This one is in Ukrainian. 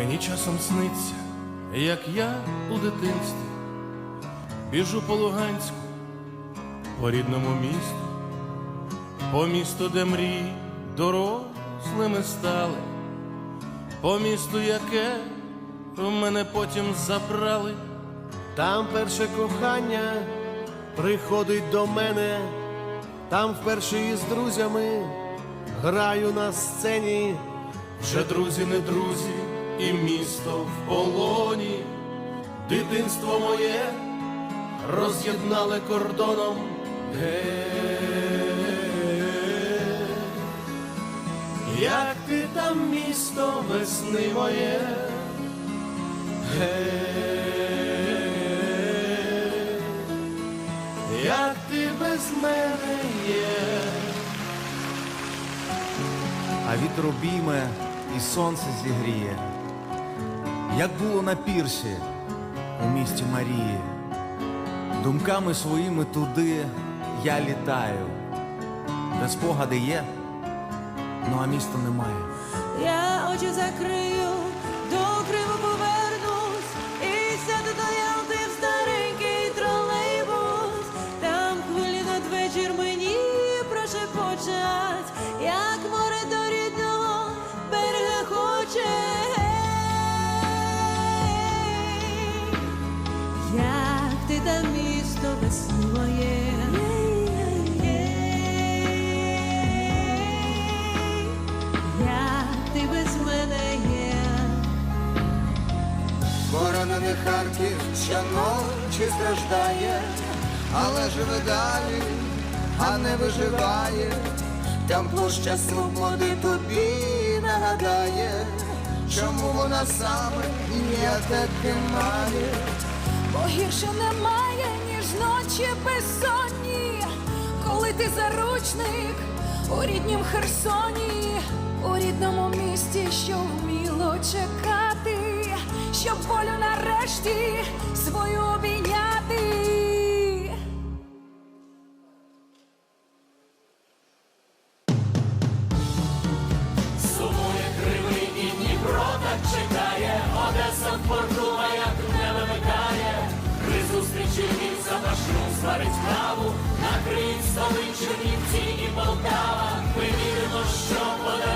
Мені часом сниться, як я у дитинстві біжу по Луганську, по рідному місту, по місту, де мрії дорослими стали, по місту, яке в мене потім забрали. Там перше кохання приходить до мене, там вперше із друзями граю на сцені. Вже друзі, не друзі, і місто в полоні, дитинство моє роз'єднали кордоном. Ге. Як ти там місто весни моє? Ге. Як ти без мене є? а вітер обійме і сонце зігріє, як було на пірсі у місті Марії, думками своїми туди я літаю, де спогади є, ну а міста немає. Я очі закрию, до Криму повернусь і сяду до Ялти в старенький тролейбус. Там хвилі надвечір мені прошепочать, як море Поранений Харків щоночі страждає, але живе далі, а не виживає. Там площа свободи тобі нагадає, чому вона саме ім'я таке має. Бо гірше немає, ніж ночі безсонні, коли ти заручник у ріднім Херсоні, у рідному місті, що вміло чекати, щоб волю нарешті свою обійняти. Сумує кривий і Дніпро так чекає, Одеса в порту зустрічі він запашну сварить каву, накриють столи Чернівці і Полтава. Ми віримо, що подарує